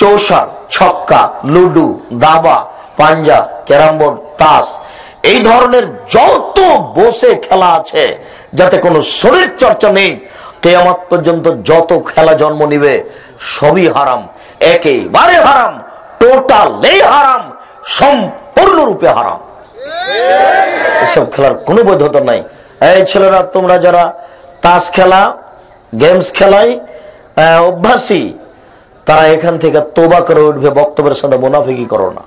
Chaucer ছক্কা, ludo, দাবা, পাঞ্জা ক্যারাম বোর্ড তাস, এই ধরনের যত বসে খেলা আছে, যাতে কোনো শরীর চর্চা নেই, কেয়ামত পর্যন্ত যত খেলা জন্ম নিবে, সবই হারাম, একেবারে হারাম, টোটালি হারাম, সম্পূর্ণরূপে হারাম। এসব খেলার কোনো বৈধতা নাই। এই ছেলেরা, তোমরা যারা তাস খেলা, গেমস খেলায় অভ্যাসী তারা এখান থেকে তোবা করে উঠবে, বক্তব্যের সাথে মুনাফিকি করো না।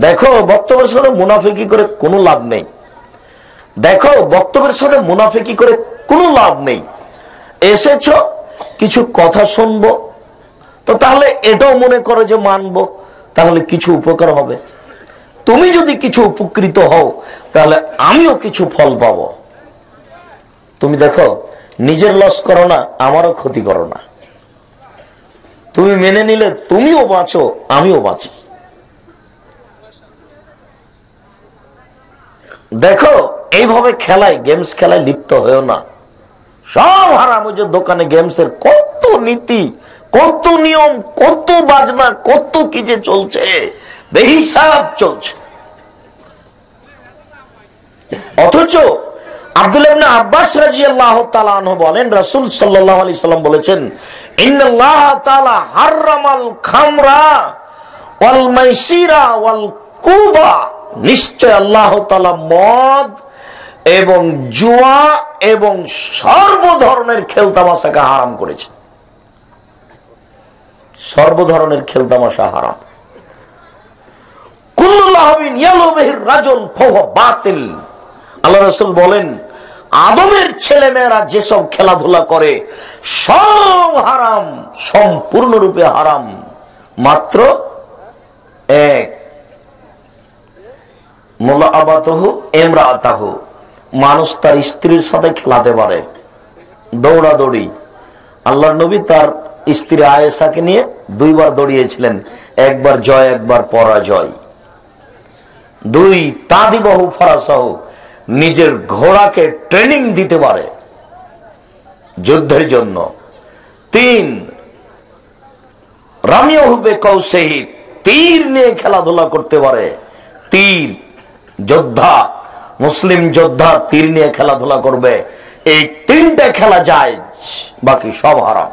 দেখো, বক্তব্যের সাথে মুনাফিকি করে কোনো লাভ নেই। দেখো, বক্তব্যের সাথে মুনাফিকি করে কোনো লাভ নেই। এসেছ, কিছু কথা শুনব, তো তাহলে এটাও মনে করো যে মানবো, তাহলে কিছু উপকার হবে। তুমি যদি কিছু উপকৃত হও, তাহলে আমিও কিছু ফল পাবো। তুমি দেখো, নিজের লস করো না, আমারও ক্ষতি করো না। তুমি মেনে নিলে তুমিও বাঁচো, আমিও বাঁচি। দেখো, এইভাবে খেলায় গেমস খেলায় লিপ্ত হয়েও না। সব হারাম ওই যে দোকানে গেমসের কত নীতি, কত নিয়ম, কত বাজনা, কত কি যে চলছে, বেহিসাব চলছে। অথচ আব্দুল আব্বাস রাদিয়াল্লাহু তাআলা বলেন, রাসূল সাল্লাল্লাহু আলাইহি সাল্লাম বলেছেন খামরা ওয়াল মাইসিরা ওয়াল কুবা। নিশ্চয় আল্লাহ তাআলা মদ এবং জুয়া এবং সর্ব ধরনের খেলতামাশাকে হারাম করেছে সর্ব ধরনের খেলতামাশা হারাম। বাতিল। আল্লাহ রাসূল বলেন আদমের ছেলে মেয়েরা যেসব খেলাধুলা করে, সব হারাম, সম্পূর্ণরূপে হারাম। মাত্র এক। মোলা মানুষ তার স্ত্রীর সাথে খেলাতে পারে। দৌড়াদৌড়ি। আল্লাহ নবী তার স্ত্রী আয়েশাকে নিয়ে দুইবার দৌড়িয়েছিলেন। একবার জয়, একবার পরাজয়। দুই তাদিবাহু ফরাসাহ। নিজের ঘোড়াকে ট্রেনিং দিতে পারে যুদ্ধের জন্য। তিন রামিয়া হুবে কৌশহিদ তীর নিয়ে খেলাধুলা করতে পারে। তীর, যোদ্ধা, মুসলিম যোদ্ধা তীর নিয়ে খেলাধুলা করবে। এই তিনটা খেলা যায়, বাকি সব হারাম।